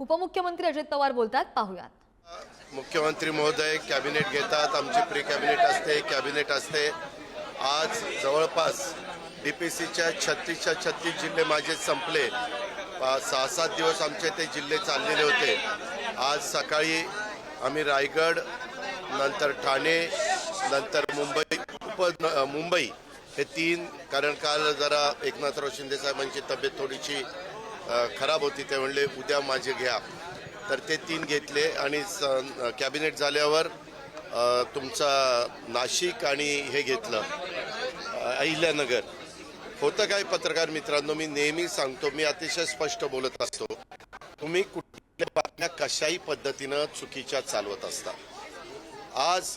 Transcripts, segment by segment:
उपमुख्यमंत्री अजित पवार बोलतात पाहूयात. मुख्यमंत्री महोदय कॅबिनेट घेतात आमची प्री कॅबिनेट असते कॅबिनेट असते. आज जवळपास डी पी सीच्या छत्तीसच्या छत्तीस जिल्हे माझे संपले. सहा सात दिवस आमचे ते जिल्हे चाललेले होते. आज सकाळी आम्ही रायगड नंतर ठाणे नंतर मुंबई उप मुंबई हे तीन कारण काल जरा एकनाथराव शिंदे साहेबांची तब्येत थोडीशी खराब होती ते म्हणले उद्या माझे घ्या. तर ते तीन घेतले आणि कॅबिनेट झाल्यावर तुमचा नाशिक आणि हे घेतलं अहिल्यानगर. होतं काय पत्रकार मित्रांनो? मी नेहमी सांगतो मी अतिशय स्पष्ट बोलत असतो. तुम्ही कुठल्या बातम्या कशाही पद्धतीनं चुकीच्या चालवत असता. आज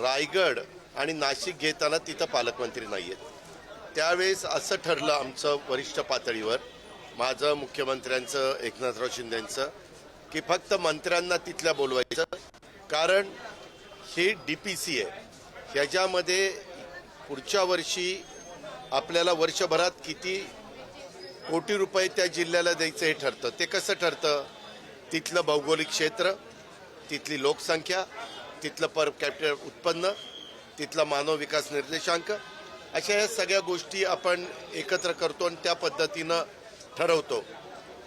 रायगड आणि नाशिक घेताना तिथं पालकमंत्री नाही आहेत त्यावेळेस असं ठरलं आमचं वरिष्ठ पातळीवर माझं मुख्यमंत्र्यांचं एकनाथराव शिंदेंचं की फक्त मंत्र्यांना तिथल्या बोलवायचं. कारण ही डी पी सी आहे. ह्याच्यामध्ये पुढच्या वर्षी आपल्याला वर्षभरात किती कोटी रुपये त्या जिल्ह्याला द्यायचं हे ठरतं. ते कसं ठरतं? तिथलं भौगोलिक क्षेत्र तिथली लोकसंख्या तिथलं पर कॅपिटल उत्पन्न तिथला मानव विकास निर्देशांक अशा या सगळ्या गोष्टी आपण एकत्र करतो आणि त्या पद्धतीनं ठरवतो.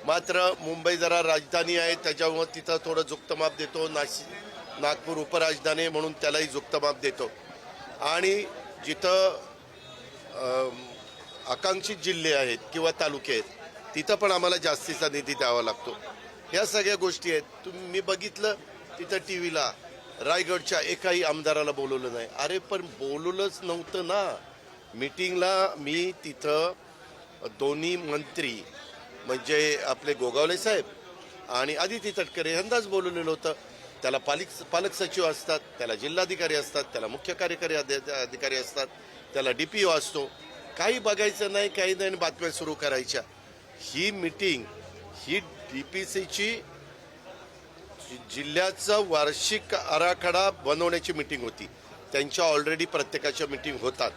मात्र मुंबई जरा राजधानी आहे त्याच्यामुळं तिथं थोडं जुक्तमाप देतो. नाशिक नागपूर उपराजधानी म्हणून त्यालाही जुक्तमाप देतो. आणि जिथं आकांक्षित जिल्हे आहेत किंवा तालुके आहेत तिथं पण आम्हाला जास्तीचा निधी द्यावा लागतो. ह्या सगळ्या गोष्टी आहेत. तुम्ही मी बघितलं तिथं टी व्हीला रायगडच्या एकाही आमदाराला बोलवलं नाही. अरे पण बोलवलंच नव्हतं ना. मीटिंगला मी तिथं दोन्ही मंत्री म्हणजे आपले गोगावले साहेब आणि आदिती तटकरे यांनाच बोलवलेलं होतं. त्याला पालिक पालक सचिव असतात त्याला जिल्हाधिकारी असतात त्याला मुख्य कार्यकारी अधिकारी असतात त्याला डी पी ओ असतो. काही बघायचं नाही काही नाही बातम्या सुरू करायच्या. ही मीटिंग ही डी पी सीची जिल्ह्याचा वार्षिक आराखडा बनवण्याची मीटिंग होती. त्यांच्या ऑलरेडी प्रत्येकाच्या मीटिंग होतात.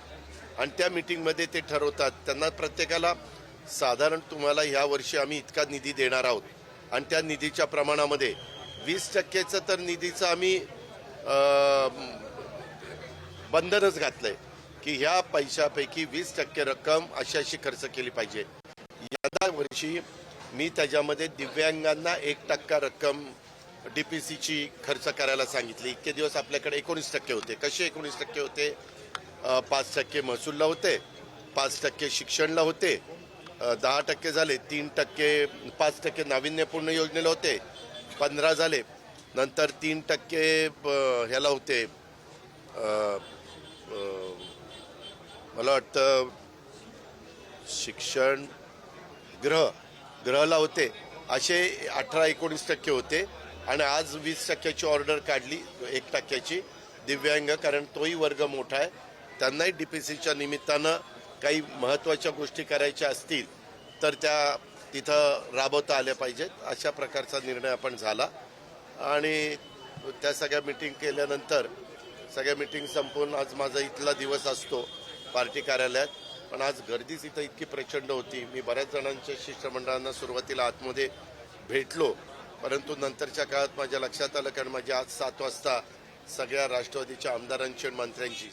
आणि त्या मीटिंगमध्ये ते ठरवतात. त्यांना प्रत्येकाला साधारण तुम्हाला ह्या वर्षी आम्ही इतका निधी देणार आहोत. आणि त्या निधीच्या प्रमाणामध्ये वीस टक्केचं तर निधीचं आम्ही बंधनच घातलं आहे की ह्या पैशापैकी वीस टक्के रक्कम अशी अशी खर्च केली पाहिजे. या वर्षी मी त्याच्यामध्ये दिव्यांगांना एक टक्का रक्कम डी पी सीची खर्च करायला सांगितली. इतके दिवस आपल्याकडे एकोणीस टक्के होते. कसे एकोणीस टक्के होते? पाच टक्के महसूलला होते पाच टक्के शिक्षणला होते दहा टक्के झाले तीन टक्के पाच टक्के नाविन्यपूर्ण योजनेला होते पंधरा झाले नंतर तीन टक्के ह्याला होते मला वाटतं शिक्षण ग्रह ग्रहला होते असे अठरा एकोणीस टक्के होते आणि आज वीस टक्क्याची ऑर्डर काढली एक टक्क्याची दिव्यांग कारण तोही वर्ग मोठा आहे त्यांनाही डी पी सीच्या निमित्तानं काही महत्त्वाच्या गोष्टी करायच्या असतील तर त्या तिथं राबवता आल्या पाहिजेत. अशा प्रकारचा निर्णय आपण झाला. आणि त्या सगळ्या मिटिंग केल्यानंतर सगळ्या मिटिंग संपून आज माझा इथला दिवस असतो पार्टी कार्यालयात. पण आज गर्दीच इथं इतकी प्रचंड होती. मी बऱ्याच जणांच्या शिष्टमंडळांना सुरुवातीला आतमध्ये भेटलो. परंतु नंतरच्या काळात माझ्या लक्षात आलं कारण माझी आज सात वाजता सगळ्या राष्ट्रवादीच्या आमदारांची आणि मंत्र्यांची.